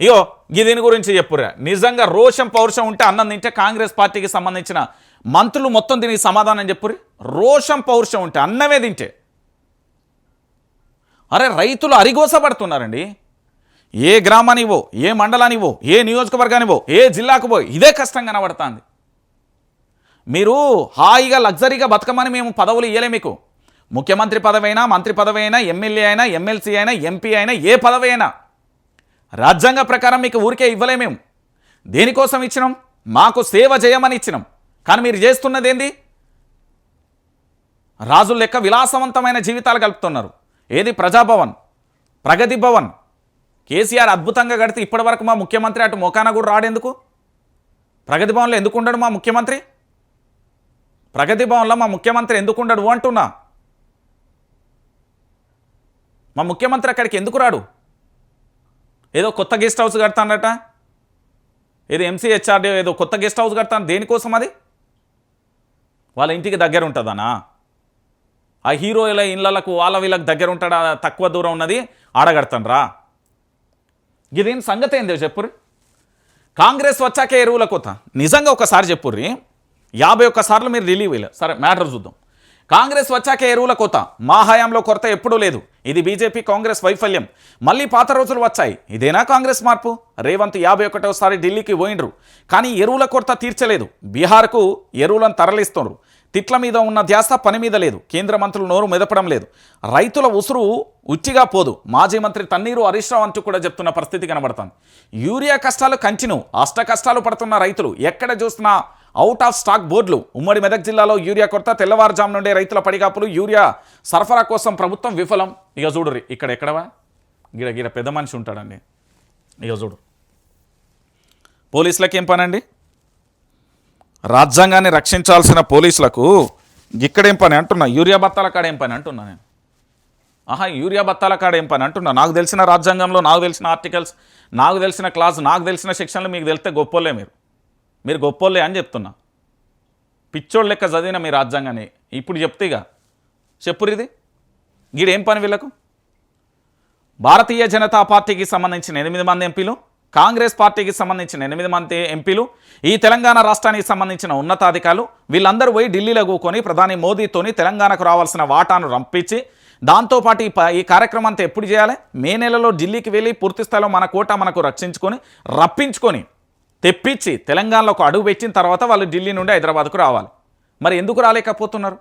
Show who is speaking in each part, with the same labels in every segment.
Speaker 1: ఇగో దీని గురించి చెప్పురా నిజంగా రోషం పౌరుషం ఉంటే అన్నం తింటే కాంగ్రెస్ పార్టీకి సంబంధించిన మంత్రులు మొత్తం దీనికి సమాధానం చెప్పురి రోషం పౌరుషం ఉంటే అన్నమే తింటే. అరే రైతులు అరిగోసపడుతున్నారండి. ఏ గ్రామానివో ఏ మండలానివో ఏ నియోజకవర్గానివో ఏ జిల్లాకు పో ఇదే కష్టం కనబడుతుంది. మీరు హాయిగా లగ్జరీగా బతకమని మేము పదవులు ఇవ్వలే మీకు. ముఖ్యమంత్రి పదవైనా మంత్రి పదవి అయినా ఎమ్మెల్యే అయినా ఎమ్మెల్సీ అయినా ఎంపీ అయినా ఏ పదవి అయినా రాజ్యాంగ ప్రకారం మీకు ఊరికే ఇవ్వలేమేం దేనికోసం ఇచ్చినాం? మాకు సేవ చేయమని ఇచ్చినాం. కానీ మీరు చేస్తున్నది ఏంది? రాజుల లెక్క విలాసవంతమైన జీవితాలు కలుపుతున్నారు ఏది ప్రజాభవన్? ప్రగతి భవన్? కేసీఆర్ అద్భుతంగా గడితే ఇప్పటివరకు మా ముఖ్యమంత్రి అటు మొకాన కూడా రాడెందుకు? ప్రగతి భవన్లో ఎందుకు ఉండడు మా ముఖ్యమంత్రి? ప్రగతి భవన్లో మా ముఖ్యమంత్రి ఎందుకు ఉండడు అంటున్నా. మా ముఖ్యమంత్రి అక్కడికి ఎందుకు రాడు? ఏదో కొత్త గెస్ట్ హౌస్ కడతాడట? ఏదో ఎంసీహెచ్ఆర్డీ ఏదో కొత్త గెస్ట్ హౌస్ కడతాను దేనికోసం అది? వాళ్ళ ఇంటికి దగ్గర ఉంటుందనా ఆ హీరోల ఇళ్ళకు వాళ్ళ వీళ్ళకి దగ్గర ఉంటాడా తక్కువ దూరం ఉన్నది ఆడగడతానరా ఇదేం సంగతి ఏందో చెప్పుర్రి? కాంగ్రెస్ వచ్చాకే ఎరువుల కొత్త నిజంగా ఒకసారి చెప్పుర్రి యాభై ఒక్కసార్లు మీరు రిలీవ్ అయ్యలే సరే మ్యాటర్ చూద్దాం. కాంగ్రెస్ వచ్చాకే ఎరువుల కొత్త మా హయాంలో కొరత ఎప్పుడూ లేదు. ఇది బీజేపీ కాంగ్రెస్ వైఫల్యం. మళ్ళీ పాత రోజులు వచ్చాయి. ఇదేనా కాంగ్రెస్ మార్పు? రేవంత్ యాభై ఒకటోసారి ఢిల్లీకి పోయిండ్రు. కానీ ఎరువుల కొరత తీర్చలేదు. బీహార్కు ఎరువులను తరలిస్తున్నారు తిట్ల మీద ఉన్న ధ్యాస పని మీద లేదు. కేంద్ర మంత్రులు నోరు మెదపడం లేదు. రైతుల ఉసురు ఉచ్చిగా పోదు. మాజీ మంత్రి తన్నీరు హరీష్ రావు అంటూ కూడా చెప్తున్న పరిస్థితి కనబడుతుంది. యూరియా కష్టాలు కంటిన్యూ అష్ట కష్టాలు పడుతున్న రైతులు ఎక్కడ చూసినా అవుట్ ఆఫ్ స్టాక్ బోర్డులు. ఉమ్మడి మెదక్ జిల్లాలో యూరియా కొరత తెల్లవారుజాము నుండే రైతుల పడిగాపులు యూరియా సరఫరా కోసం ప్రభుత్వం విఫలం. ఇక చూడుర్రి ఇక్కడ ఎక్కడవా? గిడ గిడ పెద్ద మనిషి ఉంటాడండి. ఇక చూడు. పోలీసులకు ఏం పనండి? రాజ్యాంగాన్ని రక్షించాల్సిన పోలీసులకు ఇక్కడేం పని అంటున్నా? యూరియా బత్తాల కాడ ఏం పని అంటున్నా నేను? ఆహా యూరియా బత్తాల కాడ ఏం పని అంటున్నా? నాకు తెలిసిన రాజ్యాంగంలో నాకు తెలిసిన ఆర్టికల్స్ నాకు తెలిసిన క్లాస్ నాకు తెలిసిన సెక్షన్లు మీకు తెలిస్తే గొప్పలే మీరు. మీరు గొప్పోళ్ళే అని చెప్తున్నా. పిచ్చోళ్ళ లెక్క చదివిన మీ రాజ్యాంగాన్ని ఇప్పుడు చెప్తేగా చెప్పురిది గీడేం పని వీళ్ళకు? భారతీయ జనతా పార్టీకి సంబంధించిన ఎనిమిది మంది ఎంపీలు కాంగ్రెస్ పార్టీకి సంబంధించిన ఎనిమిది మంది ఎంపీలు ఈ తెలంగాణ రాష్ట్రానికి సంబంధించిన ఉన్నతాధికారులు వీళ్ళందరూ పోయి ఢిల్లీలో కూకొని ప్రధాని మోదీతోని తెలంగాణకు రావాల్సిన వాటాను రంపించి దాంతోపాటు ఈ ఈ కార్యక్రమం అంతా ఎప్పుడు చేయాలి? మే నెలలో ఢిల్లీకి వెళ్ళి పూర్తిస్థాయిలో మన కోట మనకు రక్షించుకొని రప్పించుకొని తెప్పించి తెలంగాణలో ఒక అడుగు పెట్టిన తర్వాత వాళ్ళు ఢిల్లీ నుండి హైదరాబాద్కు రావాలి. మరి ఎందుకు రాలేకపోతున్నారు?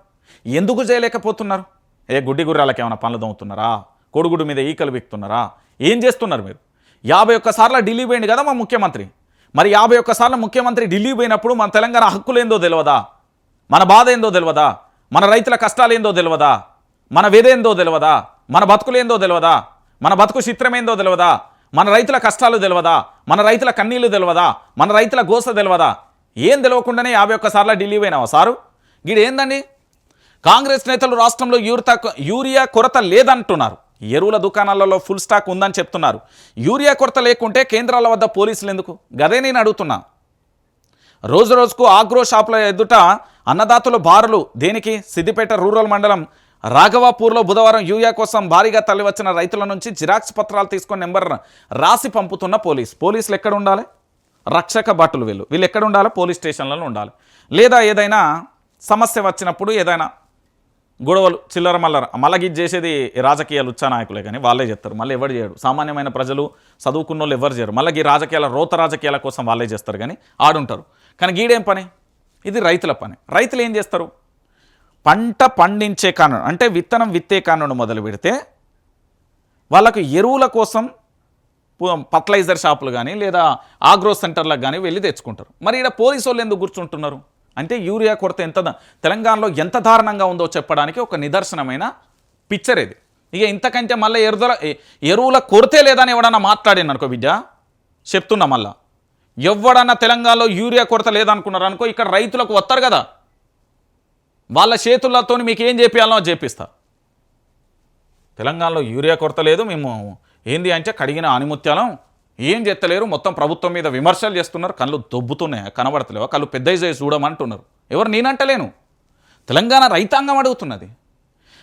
Speaker 1: ఎందుకు చేయలేకపోతున్నారు? ఏ గుడ్డి గుర్రాలకు ఏమైనా పనులు దొంగతున్నారా కొడుగుడు మీద ఈకలు బిక్తున్నారా ఏం చేస్తున్నారు మీరు? యాభై ఒక్కసార్లు ఢిల్లీ పోయింది కదా మా ముఖ్యమంత్రి. మరి యాభై ఒక్కసార్లు ముఖ్యమంత్రి ఢిల్లీ పోయినప్పుడు మన తెలంగాణ హక్కులు ఏందో తెలియదా మన బాధ ఏందో తెలియదా మన రైతుల కష్టాలు ఏందో తెలియదా మన వేదేందో తెలియదా మన బతుకులేందో తెలియదా మన బతుకు చిత్రమేందో తెలియదా మన రైతుల కష్టాలు తెలియదా మన రైతుల కన్నీళ్ళు తెలియదా మన రైతుల గోస తెలియదా ఏం తెలియకుండానే యాభై ఒక్కసార్లు ఢిల్లీ పోయినావా సారు? గీడు ఏందండి? కాంగ్రెస్ నేతలు రాష్ట్రంలో యూరితా యూరియా కొరత లేదంటున్నారు. ఎరువుల దుకాణాలలో ఫుల్ స్టాక్ ఉందని చెప్తున్నారు. యూరియా కొరత లేకుంటే కేంద్రాల వద్ద పోలీసులు ఎందుకు? గదే నేను అడుగుతున్నా. రోజు రోజుకు ఆగ్రో షాపుల ఎదుట అన్నదాతలు బారులు. దేనికి? సిద్దిపేట రూరల్ మండలం రాఘవాపూర్లో బుధవారం యూరియా కోసం భారీగా తరలివచ్చిన రైతుల నుంచి జిరాక్స్ పత్రాలు తీసుకొని నెంబర్ రాసి పంపుతున్న పోలీస్. పోలీసులు ఎక్కడ ఉండాలి? రక్షక భటులు వీళ్ళు. వీళ్ళు ఎక్కడ ఉండాలి? పోలీస్ స్టేషన్లలో ఉండాలి. లేదా ఏదైనా సమస్య వచ్చినప్పుడు ఏదైనా గొడవలు చిల్లర మల్లర మళ్ళీ చేసేది రాజకీయాలు ఉచ్చా నాయకులే కానీ వాళ్ళే చేస్తారు. మళ్ళీ ఎవరు చేయడు సామాన్యమైన ప్రజలు చదువుకున్న వాళ్ళు ఎవరు చేయరు? మళ్ళీ ఈ రాజకీయాల రోత రాజకీయాల కోసం వాళ్ళే చేస్తారు కానీ ఆడుంటారు. కానీ గీడేం పని? ఇది రైతుల పని. రైతులు ఏం చేస్తారు? పంట పండించే కానుడు అంటే విత్తనం విత్తే కానుడు మొదలు పెడితే వాళ్ళకు ఎరువుల కోసం ఫర్టిలైజర్ షాపులు కానీ లేదా ఆగ్రో సెంటర్లకు కానీ వెళ్ళి తెచ్చుకుంటారు. మరి ఇక్కడ పోలీసు వాళ్ళు ఎందుకు కూర్చుంటున్నారు? అంటే యూరియా కొరత ఎంత తెలంగాణలో ఎంత దారుణంగా ఉందో చెప్పడానికి ఒక నిదర్శనమైన పిక్చర్ ఇది. ఇక ఇంతకంటే మళ్ళీ ఎరుదల ఎరువుల కొరతే లేదని ఎవడన్నా మాట్లాడాను అనుకో విద్య చెప్తున్నా మళ్ళా. ఎవడన్నా తెలంగాణలో యూరియా కొరత లేదనుకున్నారు అనుకో ఇక్కడ రైతులకు వస్తారు కదా. వాళ్ళ చేతులతో మీకు ఏం చేపియాలో చేపిస్తారు చేపిస్తా. తెలంగాణలో యూరియా కొరత లేదు మేము ఏంది అంటే కడిగిన ఆనిముత్యాలం ఏం చేస్తలేరు మొత్తం ప్రభుత్వం మీద విమర్శలు చేస్తున్నారు కళ్ళు దొబ్బుతున్నాయి కనబడతలేవా కళ్ళు పెద్ద చేసి చూడమంటున్నారు. ఎవరు నేనంటలేను. తెలంగాణ రైతాంగం అడుగుతున్నది.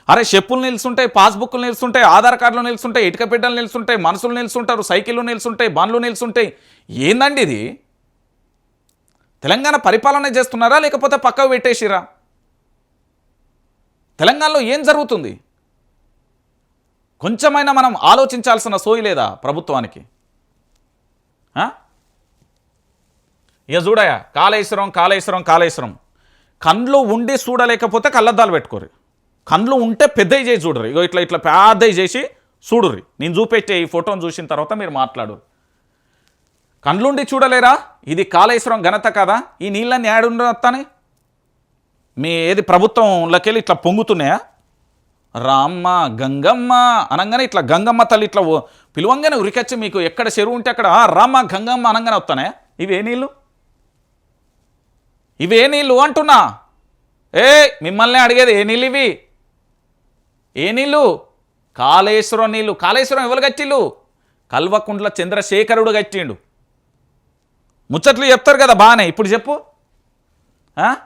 Speaker 1: అరే చెప్పులు నిలుస్తుంటాయి పాస్బుక్లు నిలుస్తుంటాయి ఆధార్ కార్డులు నిలుస్తుంటాయి ఇటుక బిడ్డలు నిలుస్తుంటాయి మనుషులు నిలుస్తుంటారు సైకిళ్ళు నిలుస్తుంటాయి బండ్లు నిలుస్తుంటాయి ఏందండి ఇది? తెలంగాణ పరిపాలన చేస్తున్నారా లేకపోతే పక్కకు పెట్టేసిరా తెలంగాణలో ఏం జరుగుతుంది? కొంచెమైనా మనం ఆలోచించాల్సిన సోయి లేదా ప్రభుత్వానికి? ఇక చూడయా కాళేశ్వరం కాళేశ్వరం కాళేశ్వరం. కండ్లు ఉండి చూడలేకపోతే కళ్ళద్దాలు పెట్టుకోరు కండ్లు ఉంటే పెద్దవి చేసి చూడరు ఇగో ఇట్లా ఇట్లా పెద్దవి చేసి చూడుర్రి. నేను చూపెట్టే ఈ ఫోటోని చూసిన తర్వాత మీరు మాట్లాడు కండ్లుండి చూడలేరా? ఇది కాళేశ్వరం ఘనత కదా? ఈ నీళ్ళని ఏడుండతానే మీ ఏది ప్రభుత్వంలోకెళ్ళి ఇట్లా పొంగుతున్నాయా? రామ్మ గంగమ్మ అనగానే ఇట్లా గంగమ్మ తల్లి ఇట్లా పిలువంగానే ఉరికొచ్చి మీకు ఎక్కడ చెరువు ఉంటే అక్కడ రామ్మ గంగమ్మ అనగానే వస్తానే? ఇవే నీళ్ళు? ఇవే నీళ్ళు అంటున్నా. ఏ మిమ్మల్ని అడిగేది ఏ నీళ్ళు ఇవి? ఏ నీళ్ళు? కాళేశ్వరం నీళ్ళు. కాళేశ్వరం ఎవరు కట్టిళ్ళు? కల్వకుంట్ల చంద్రశేఖరుడు గట్టిండు ముచ్చట్లు చెప్తారు కదా బాగానే ఇప్పుడు చెప్పు. ఆ?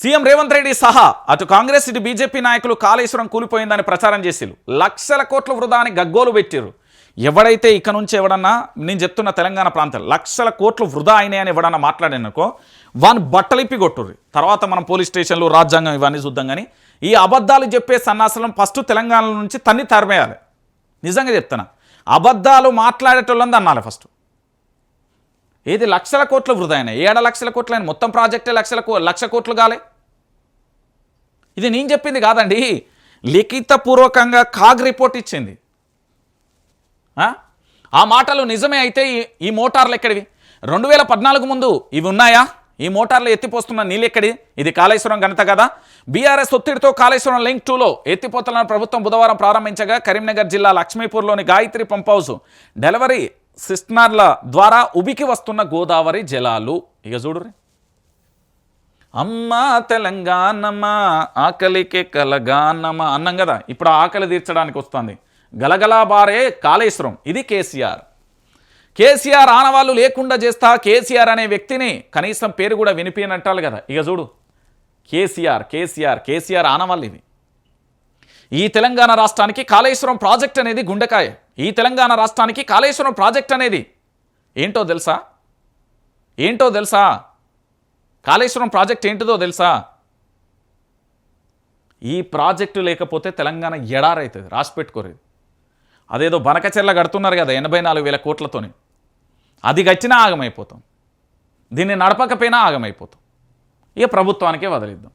Speaker 1: సీఎం రేవంత్ రెడ్డి సహా అటు కాంగ్రెస్ ఇటు బీజేపీ నాయకులు కాళేశ్వరం కూలిపోయిందని ప్రచారం చేసిరు లక్షల కోట్ల వృధా అని గగ్గోలు పెట్టిరు ఎవడైతే ఇక నుంచి ఎవడన్నా నేను చెప్తున్న తెలంగాణ ప్రాంతం లక్షల కోట్లు వృధా అయినాయి అని ఎవడన్నా మాట్లాడిననుకో వాని బట్టలిప్పి కొట్టుర్రి. తర్వాత మనం పోలీస్ స్టేషన్లు రాజ్యాంగం ఇవన్నీ చూద్దాం కానీ ఈ అబద్ధాలు చెప్పే సన్నాసులను ఫస్ట్ తెలంగాణ నుంచి తన్ని తరిమేయాలి. నిజంగా చెప్తున్నా. అబద్ధాలు మాట్లాడేటోళ్ళని అన్నాలి ఫస్ట్. ఏది లక్షల కోట్లు వృధా అయినాయి ఏడ లక్షల కోట్లు అయిన మొత్తం ప్రాజెక్టే లక్షల లక్ష కోట్లు కాలే. ఇది నేను చెప్పింది కాదండి. లిఖితపూర్వకంగా కాగ్ రిపోర్ట్ ఇచ్చింది. ఆ? ఆ మాటలు నిజమే అయితే ఈ- ఈ మోటార్లు ఎక్కడివి? రెండు వేల పద్నాలుగు ముందు ఇవి ఉన్నాయా? ఈ మోటార్లు ఎత్తిపోస్తున్న నీళ్ళు ఎక్కడి ఇది కాళేశ్వరం ఘనత కదా? బీఆర్ఎస్ ఒత్తిడితో కాళేశ్వరం లింక్ టూలో ఎత్తిపోతలను ప్రభుత్వం బుధవారం ప్రారంభించగా కరీంనగర్ జిల్లా లక్ష్మీపూర్లోని గాయత్రి పంప్ హౌస్. డెలివరీ సిస్టనర్ల ద్వారా ఉబికి వస్తున్న గోదావరి జలాలు ఇక చూడురే అమ్మా తెలంగాణమా ఆకలికే కలగానమా అన్నం కదా ఇప్పుడు ఆకలి తీర్చడానికి వస్తుంది. గలగలా బారే కాళేశ్వరం ఇది కేసీఆర్. కేసీఆర్ ఆనవాళ్ళు లేకుండా చేస్తా కేసీఆర్ అనే వ్యక్తిని కనీసం పేరు కూడా వినిపించనంటారు కదా ఇక చూడు. కేసీఆర్ కేసీఆర్ కేసీఆర్ ఆనవాళ్ళు ఇవి. ఈ తెలంగాణ రాష్ట్రానికి కాళేశ్వరం ప్రాజెక్ట్ అనేది గుండెకాయ. ఈ తెలంగాణ రాష్ట్రానికి కాళేశ్వరం ప్రాజెక్ట్ అనేది ఏంటో తెలుసా? ఏంటో తెలుసా? కాళేశ్వరం ప్రాజెక్ట్ ఏంటిదో తెలుసా? ఈ ప్రాజెక్టు లేకపోతే తెలంగాణ ఎడారైతుంది రాసి పెట్టుకోరేది అదేదో బనకచెర్ల కడుతున్నారు కదా ఎనభై నాలుగు వేల కోట్లతోని. అది గచ్చినా ఆగమైపోతాం. దీన్ని నడపకపోయినా ఆగమైపోతాం. ఇక ప్రభుత్వానికే వదిలిద్దాం.